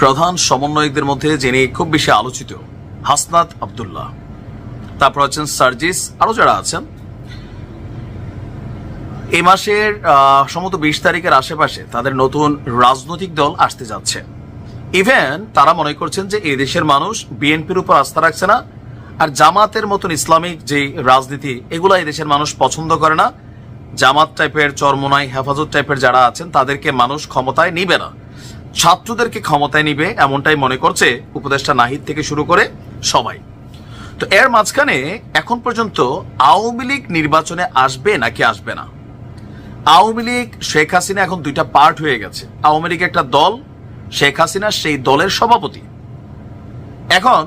প্রধান সমন্বয়কদের মধ্যে যিনি খুব বেশি আলোচিত, হাসনাত আবদুল্লাহ। তারপর আছেন সার্জিস আরও যারা আছেন। এ মাসের সম্ভবত বিশ তারিখের আশেপাশে তাদের নতুন রাজনৈতিক দল আসতে যাচ্ছে। ইভেন তারা মনে করছেন যে এই দেশের মানুষ বিএনপির উপর আস্থা রাখছে না আর জামাতের মতন ইসলামিক যে রাজনীতি, এগুলা দেশের মানুষ পছন্দ করে না। জামাত টাইপের চরমোনাই, হেফাজত টাইপের যারা আছেন, তাদেরকে মানুষ ক্ষমতায় নিবে না। ছাত্রদেরকে ক্ষমতায় নিবে, এমনটাই মনে করছে উপদেষ্টা নাহিদ থেকে শুরু করে সবাই। তো এর মাঝখানে এখন পর্যন্ত আওয়ামী লীগ নির্বাচনে আসবে নাকি আসবে না? আওয়ামী লীগ, শেখ হাসিনা এখন দুইটা পার্ট হয়ে গেছে। আওয়ামী লীগ একটা দল, শেখ হাসিনা সেই দলের সভাপতি। এখন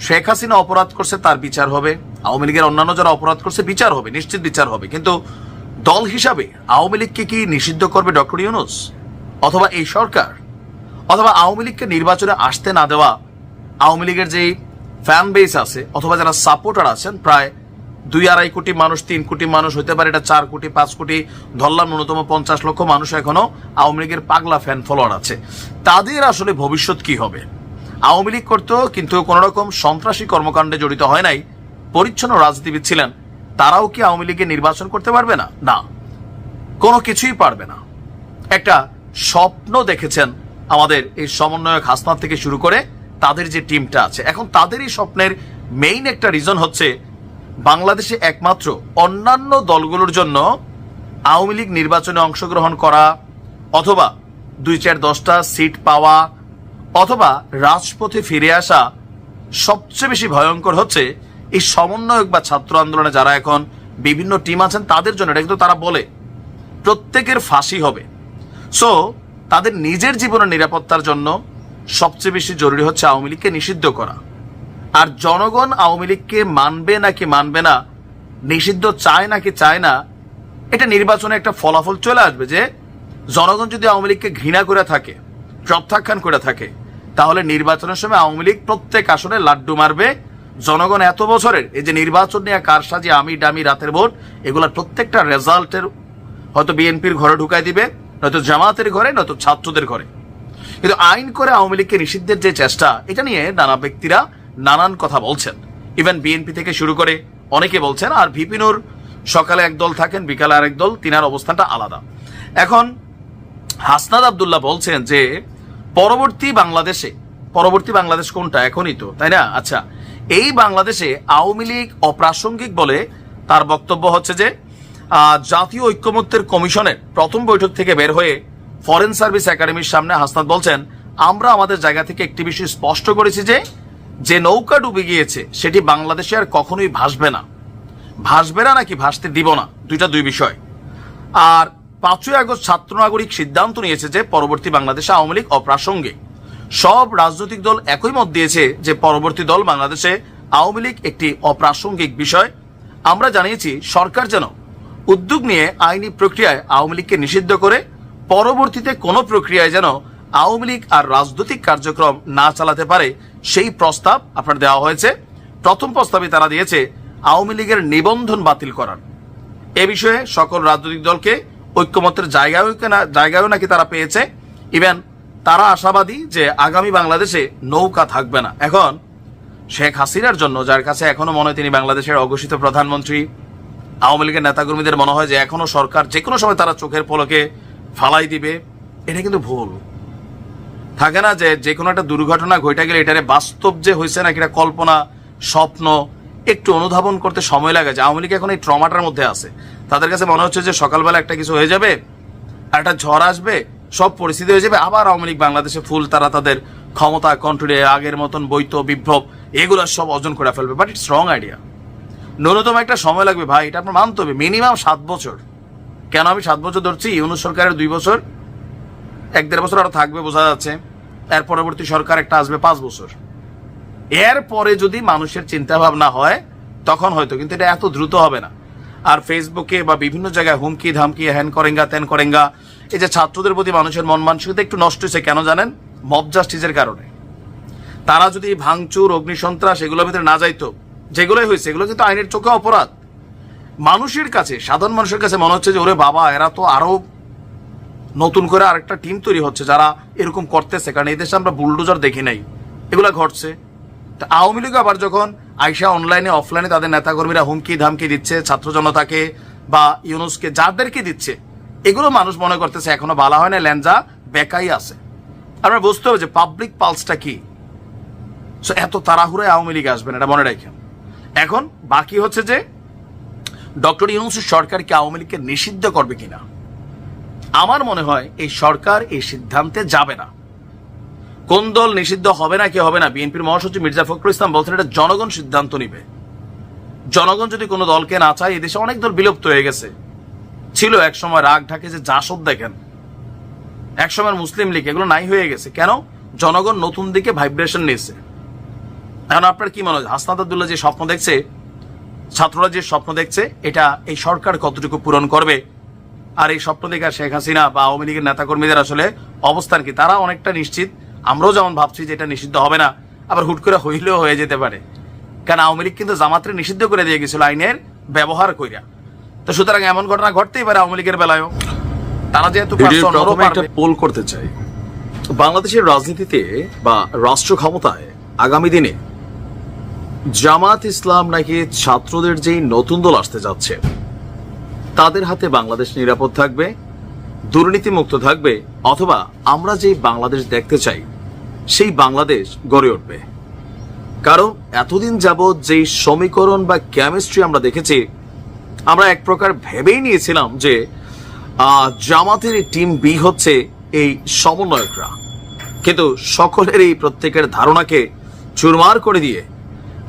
শেখ হাসিনা অপরাধ করছে, তার বিচার হবে। আওয়ামী লীগের অন্যান্য যারা অপরাধ করছে, বিচার হবে, নিশ্চিত বিচার হবে। কিন্তু দল হিসাবে আওয়ামী লীগকে কি নিষিদ্ধ করবে ডক্টর ইউনুস? অথবা এই সরকার? অথবা আওয়ামী লীগকে নির্বাচনে আসতে না দেওয়া আওয়ামী লীগের যেই ফ্যান বেস আছে, অথবা যারা সাপোর্টার আছেন, প্রায় দুই আড়াই কোটি মানুষ, তিন কোটি মানুষ, হতে পারে এটা চার কোটি, পাঁচ কোটি, ধরলাম ন্যূনতম পঞ্চাশ লক্ষ মানুষ এখনও আওয়ামী লীগের পাগলা ফ্যান ফলোয়ার আছে। তাদের আসলে ভবিষ্যৎ কি হবে? আওয়ামী লীগ করতো, কিন্তু কোন রকম সন্ত্রাসী কর্মকাণ্ডে জড়িত হয় নাই, পরিচ্ছন্ন রাজনীতিবিদ ছিলেন, তারাও কি আওয়ামী লীগে নির্বাচন করতে পারবে না? না। কোনো কিছুই পারবে না। একটা স্বপ্ন দেখেছেন আমাদের এই সমন্বয়ক হাসনাত থেকে শুরু করে তাদের যে টিমটা আছে। এখন তাদেরই স্বপ্নের মেইন একটা রিজন হচ্ছে বাংলাদেশে একমাত্র অন্যান্য দলগুলোর জন্য আওয়ামী লীগ নির্বাচনে অংশগ্রহণ করা অথবা দুই চার দশটা সিট পাওয়া অথবা রাজপথে ফিরে আসা সবচেয়ে বেশি ভয়ঙ্কর হচ্ছে এই সমন্বয়ক বা ছাত্র আন্দোলনে যারা এখন বিভিন্ন টিম আছেন, তাদের জন্য এটা কিন্তু তারা বলে, প্রত্যেকের ফাঁসি হবে। সো তাদের নিজের জীবনের নিরাপত্তার জন্য সবচেয়ে বেশি জরুরি হচ্ছে আওয়ামী লীগকে নিষিদ্ধ করা। আর জনগণ আওয়ামী লীগকে মানবে নাকি মানবে না, নিষিদ্ধ চায় নাকি চায় না, এটা নির্বাচনে একটা ফলাফল চলে আসবে যে জনগণ যদি আওয়ামী লীগকে ঘৃণা করে থাকে, প্রত্যাখ্যান করে থাকে, তাহলে নির্বাচনের সময় আওয়ামী লীগ প্রত্যেক আসনে লাড্ডু মারবে। জনগণ এত বছরের এই যে নির্বাচন নিয়ে কারসাজি, আমি, ডামি, রাতের ভোট, এগুলোর প্রত্যেকটা রেজাল্টের হয়তো বিএনপির ঘরে ঢুকাই দিবে। নয়তো জামাতের ঘরে নয়তো ছাত্রদের ঘরে। কিন্তু আইন করে আওয়ামী লীগকে নিষিদ্ধের যে চেষ্টা, এটা নিয়ে নানা ব্যক্তিরা নানান কথা বলছেন। ইভেন বিএনপি থেকে শুরু করে অনেকে বলছেন, আর ভিপিনুর সকালে এক দল থাকেন, বিকালে আরেক দল, তিনার অবস্থানটা আলাদা। এখন হাসনাদ আবদুল্লাহ বলছেন যে, পরবর্তী বাংলাদেশে, পরবর্তী বাংলাদেশ কোনটা? এখনই তো, তাই না? আচ্ছা এই বাংলাদেশে আওয়ামী লীগ অপ্রাসঙ্গিক বলে তার বক্তব্য হচ্ছে যে জাতীয় ঐক্যমত্যের কমিশনের প্রথম বৈঠক থেকে বের হয়ে ফরেন সার্ভিস একাডেমির সামনে হাসনাত বলছেন, আমরা আমাদের জায়গা থেকে একটি বিষয় স্পষ্ট করেছি যে যে নৌকা ডুবে গিয়েছে, সেটি বাংলাদেশে আর কখনোই ভাসবে না। ভাসবে না নাকি ভাসতে দিব না, দুইটা দুই বিষয়। আর পাঁচই আগস্ট ছাত্র নাগরিক সিদ্ধান্ত নিয়েছে যে, পরবর্তী বাংলাদেশে আওয়ামী লীগ অপ্রাসঙ্গিক। সব রাজনৈতিক দল একই মত দিয়েছে যে, পরবর্তী দল বাংলাদেশে আওয়ামী লীগ একটি অপ্রাসঙ্গিক বিষয়। আমরা জানিয়েছি, সরকার যেন উদ্যোগ নিয়ে আইনি প্রক্রিয়ায় আওয়ামী লীগকে নিষিদ্ধ করে পরবর্তীতে কোনো প্রক্রিয়ায় যেন আওয়ামী লীগ আর রাজনৈতিক কার্যক্রম না চালাতে পারে, সেই প্রস্তাব আপনার দেওয়া হয়েছে। প্রথম প্রস্তাবে তারা দিয়েছে, আওয়ামী লীগের নিবন্ধন বাতিল করার। এ বিষয়ে সকল রাজনৈতিক দলকে, ঐক্যমত্যের জায়গায় জায়গায়ও নাকি তারা পেয়েছে। ইভেন তারা আশাবাদী যে আগামী বাংলাদেশে নৌকা থাকবে না। এখন শেখ হাসিনার জন্য, যার কাছে এখনও মনে তিনি বাংলাদেশের অঘোষিত প্রধানমন্ত্রী আওয়ামী লীগের নেতাকর্মীদের মনে হয় যে এখনও সরকার যে কোনো সময় তারা চোখের পলকে ফালাই দিবে, এটা কিন্তু ভুল। থাকে না যে যে কোনো একটা দুর্ঘটনা ঘটে গেলে এটারে বাস্তব যে হয়েছে নাকি এটা কল্পনা, স্বপ্ন, একটু অনুধাবন করতে সময় লাগে। যে আওয়ামী লীগ এখন এই ট্রমাটার মধ্যে আছে। তাদের কাছে মনে হচ্ছে যে সকালবেলা একটা কিছু হয়ে যাবে, একটা ঝড় আসবে, সব পরিস্থিতি হয়ে যাবে, আবার আওয়ামী লীগ বাংলাদেশে ফুল তারা তাদের ক্ষমতা কন্ট্রোলে আগের মতন বৈত বিভ্রব এগুলো সব অর্জন করে ফেলবে। বাট ইটস রং আইডিয়া ন্যূনতম একটা সময় লাগবে, ভাই, এটা আপনার মানতে হবে। মিনিমাম সাত বছর। কেন আমি সাত বছর ধরছি? ইউনুস সরকারের দুই বছর, এক দেড় বছর আরও থাকবে, বোঝা যাচ্ছে। এর পরবর্তী সরকার একটা আসবে পাঁচ বছর। এর পরে যদি মানুষের চিন্তা ভাবনা হয়, তখন হয়তো, কিন্তু এটা এত দ্রুত হবে না। আর ফেসবুকে বা বিভিন্ন জায়গায় হুমকি, ধামকি, হ্যান করেঙ্গা, ত্যান করেঙ্গা, এই যে ছাত্রদের প্রতি মানুষের মন মানসিকতা একটু নষ্ট হয়েছে, কেন জানেন? মব জাস্টিসের কারণে। তারা যদি ভাঙচুর, অগ্নিসন্ত্রাস, এগুলোর ভিতরে না যাইতো যেগুলোই হয়েছে এগুলো কিন্তু আইনের চোখে অপরাধ। মানুষের কাছে সাধারণ মানুষের কাছে মনে হচ্ছে যে ওরে বাবা এরা তো আরও নতুন করে আরেকটা টিম তৈরি হচ্ছে যারা এরকম করতেছে। কারণ এই দেশে আমরা বুলডোজার দেখি নাই। এগুলা ঘটছে। তা আওয়ামী লীগ আবার যখন আইসা অনলাইনে অফলাইনে তাদের নেতাকর্মীরা হুমকি ধামকি দিচ্ছে ছাত্র জনতাকে বা ইউনুসকে যাদেরকে দিচ্ছে এগুলো মানুষ মনে করতেছে এখনও বলা হয় না ল্যাঞ্জা বেকাই আছে। আমরা বুঝতে হবে যে পাবলিক পালসটা কি। So, এত তাড়াহুড়োয় আওয়ামী লীগ আসবেন এটা মনে রাখেন। এখন বাকি হচ্ছে যে ডক্টর ইউনুসের সরকার কি আওয়ামী লীগকে নিষিদ্ধ করবে কিনা? আমার মনে হয় এই সরকার এই সিদ্ধান্তে যাবে না। কোন দল নিষিদ্ধ হবে না, কি হবে না, বিএনপির মহাসচিব মির্জা ফখরুল ইসলাম বলছেন এটা জনগণ সিদ্ধান্ত নিবে। জনগণ যদি কোনো দলকে না চায়, এদেশে অনেক দল বিলুপ্ত হয়ে গেছে। ছিল এক সময় রাগ ঢাকে যে জাসদ দেখেন। এক সময় মুসলিম লীগ, এগুলো নাই হয়ে গেছে। কেন? জনগণ নতুন দিকে ভাইব্রেশন নিয়েছে। এখন আপনার কি মনে হয়? হাসনাত আব্দুল্লাহ যে স্বপ্ন দেখছে ছাত্ররা যে স্বপ্ন দেখছে এটা এই সরকার কতটুকু পূরণ করবে? আর এই স্বপ্ন দেখা শেখ হাসিনা বা আওয়ামী লীগের নেতাকর্মীদের আসলে অবস্থান কি? তারা অনেকটা নিশ্চিত। আমরাও যেমন ভাবছি যে এটা নিষিদ্ধ হবে না আবার হুট করে হইলেও হয়ে যেতে পারে। কারণ আওয়ামী লীগ কিন্তু জামাত্রে নিষিদ্ধ করে দিয়ে গেছিল আইনের ব্যবহার কইরা। তো সুতরাং এমন ঘটনা ঘটতেই পারে আওয়ামী লীগের বেলায়ও। তারা যেহেতু। পোল করতে চাই। বাংলাদেশের রাজনীতিতে বা রাষ্ট্র ক্ষমতায় আগামী দিনে জামাত ইসলাম নাকি ছাত্রদের যেই নতুন দল আসতে যাচ্ছে, তাদের হাতে বাংলাদেশ নিরাপদ থাকবে দুর্নীতি মুক্ত থাকবে, অথবা আমরা যেই বাংলাদেশ দেখতে চাই, সেই বাংলাদেশ গড়ে উঠবে। কারণ এতদিন যাবৎ যেই সমীকরণ বা কেমিস্ট্রি আমরা দেখেছি, আমরা এক প্রকার ভেবেই নিয়েছিলাম যে জামাতের টিম বি হচ্ছে এই সমন্বয়করা। কিন্তু সকলের এই প্রত্যেকের ধারণাকে চুরমার করে দিয়ে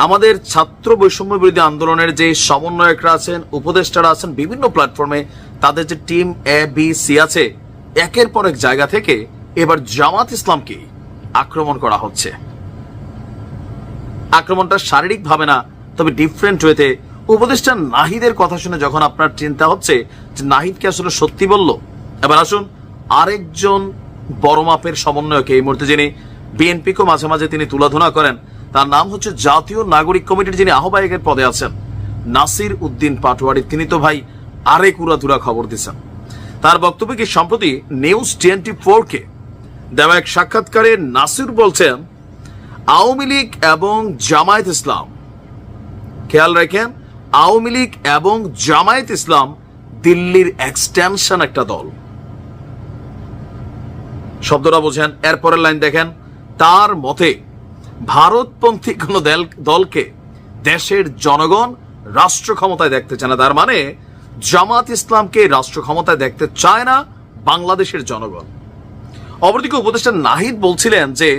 আমাদের ছাত্র বৈষম্য বিরোধী আন্দোলনের যে সমন্বয়করা আছেন, উপদেষ্টারা আছেন বিভিন্ন প্ল্যাটফর্মে তাদের যে টিম এ বি সি আছে, একের পর এক জায়গা থেকে এবার জামাত ইসলামকে আক্রমণ করা হচ্ছে। আক্রমণটা শারীরিক ভাবে না, তবে ডিফারেন্ট ওয়েতে উপদেষ্টা নাহিদের কথা শুনে যখন আপনার চিন্তা হচ্ছে যে নাহিদকে আসলে সত্যি বলল? এবার আসুন, আরেকজন বড় মাপের সমন্বয়কে এই মুহূর্তে যিনি বিএনপিকেও মাঝে মাঝে তিনি তুলাধনা করেন। তার নাম হচ্ছে জাতীয় নাগরিক কমিটির যিনি আহ্বায়কের পদে আছেন, নাসির উদ্দিন পাটোয়ারি। তিনি তো ভাই আরেক উড়াধুরা খবর দিচ্ছেন তার বক্তব্যে কি সম্প্রতি নিউজ টোয়েন্টি ফোরকে দেওয়া এক সাক্ষাৎকারে নাসির বলছেন, আওয়ামী লীগ এবং জামায়াত ইসলাম, খেয়াল রাখেন, আওয়ামী লীগ এবং জামায়াত ইসলাম দিল্লির এক্সটেনশন একটা দল। শব্দটা বোঝেন, এরপরের লাইন দেখেন, তার মতে ভারতপন্থী কোন দলকে দেশের জনগণ রাষ্ট্র ক্ষমতায় দেখতে চায় না। তার মানে জামাত ইসলামকে রাষ্ট্র ক্ষমতায় দেখতে চায় না বাংলাদেশের জনগণ। অপরদিকে উপদেষ্টা নাহিদ বলছিলেন যে,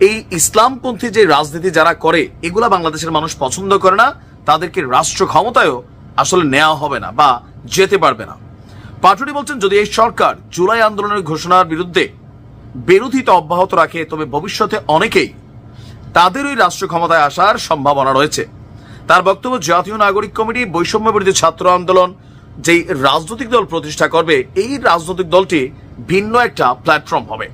এই ইসলামপন্থী যে রাজনীতি যারা করে, এগুলা বাংলাদেশের মানুষ পছন্দ করে না, তাদেরকে রাষ্ট্র ক্ষমতায়ও আসলে নেওয়া হবে না বা যেতে পারবে না। পাটুরি বলছেন, যদি এই সরকার জুলাই আন্দোলনের ঘোষণার বিরুদ্ধে বিরোধিতা অব্যাহত রাখে, তবে ভবিষ্যতে অনেকেই তাদের ওই রাষ্ট্র ক্ষমতায় আসার সম্ভাবনা রয়েছে। তার বক্তব্য, জাতীয় নাগরিক কমিটি বৈষম্য বিরোধী ছাত্র আন্দোলন, যেই রাজনৈতিক দল প্রতিষ্ঠা করবে, এই রাজনৈতিক দলটি ভিন্ন একটা প্ল্যাটফর্ম হবে।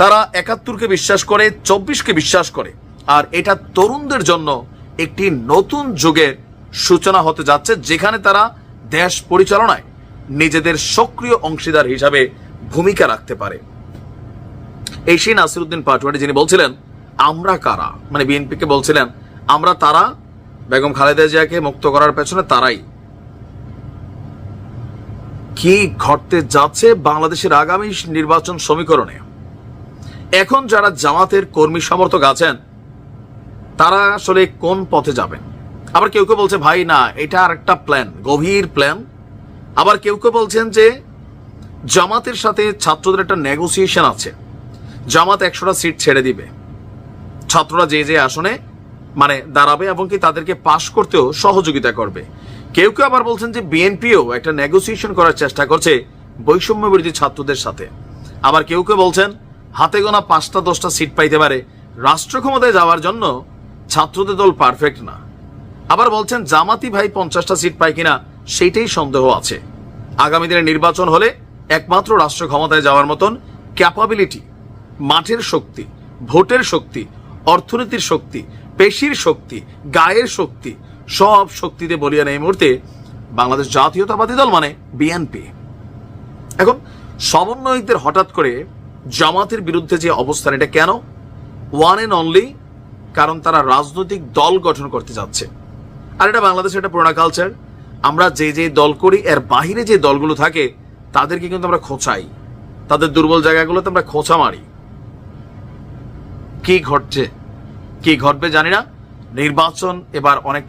তারা একাত্তরকে বিশ্বাস করে, চব্বিশকে বিশ্বাস করে, আর এটা তরুণদের জন্য একটি নতুন যুগের সূচনা হতে যাচ্ছে, যেখানে তারা দেশ পরিচালনায় নিজেদের সক্রিয় অংশীদার হিসাবে ভূমিকা রাখতে পারে। এই সেই নাসিরুদ্দিন পাটোয়ারি, যিনি বলছিলেন আমরা কারা? মানে বিএনপিকে বলছিলেন, আমরা তারা, বেগম খালেদা জিয়াকে মুক্ত করার পেছনে তারাই। কি ঘটতে যাচ্ছে বাংলাদেশের আগামী নির্বাচন সমীকরণে? এখন যারা জামাতের কর্মী সমর্থক আছেন, তারা আসলে কোন পথে যাবেন? আবার কেউ কেউ বলছে, ভাই, না, এটা আর একটা প্ল্যান, গভীর প্ল্যান। আবার কেউ কেউ বলছেন যে, জামাতের সাথে ছাত্রদের একটা নেগোসিয়েশন আছে। জামাত একশোটা সিট ছেড়ে দিবে। ছাত্ররা যে যে আসনে মানে দাঁড়াবে এবং কি তাদেরকে পাশ করতেও সহযোগিতা করবে। কেউ কেউ আবার বলছেন যে বিএনপিও একটা নেগোসিয়েশন করার চেষ্টা করছে বৈষম্য বিরোধী ছাত্রদের সাথে। আবার কেউ কেউ বলছেন, হাতে গোনা পাঁচটা, দশটা সিট পাইতে পারে। রাষ্ট্র ক্ষমতায় যাওয়ার জন্য ছাত্রদের দল পারফেক্ট না। আবার বলছেন, জামাতি ভাই পঞ্চাশটা সিট পায় কিনা সেইটাই সন্দেহ আছে। আগামী দিনে নির্বাচন হলে একমাত্র রাষ্ট্র ক্ষমতায় যাওয়ার মতন ক্যাপাবিলিটি মাঠের শক্তি, ভোটের শক্তি অর্থনীতির শক্তি, পেশির শক্তি, গায়ের শক্তি, সব শক্তিতে বলিয়ান এই মুহূর্তে বাংলাদেশ জাতীয়তাবাদী দল মানে বিএনপি। এখন সমন্বয়কদের হঠাৎ করে জামাতের বিরুদ্ধে যে অবস্থান, এটা কেন? ওয়ান এন্ড অনলি কারণ তারা রাজনৈতিক দল গঠন করতে যাচ্ছে। আর এটা বাংলাদেশের একটা পুরোনা কালচার আমরা যে যে দল করি, এর বাহিরে যে দলগুলো থাকে, তাদেরকে কিন্তু আমরা খোঁচাই। তাদের দুর্বল জায়গাগুলোতে আমরা খোঁচা মারি। কি ঘটছে? কি ঘটবে জানি না। নির্বাচন এবার অনেকটা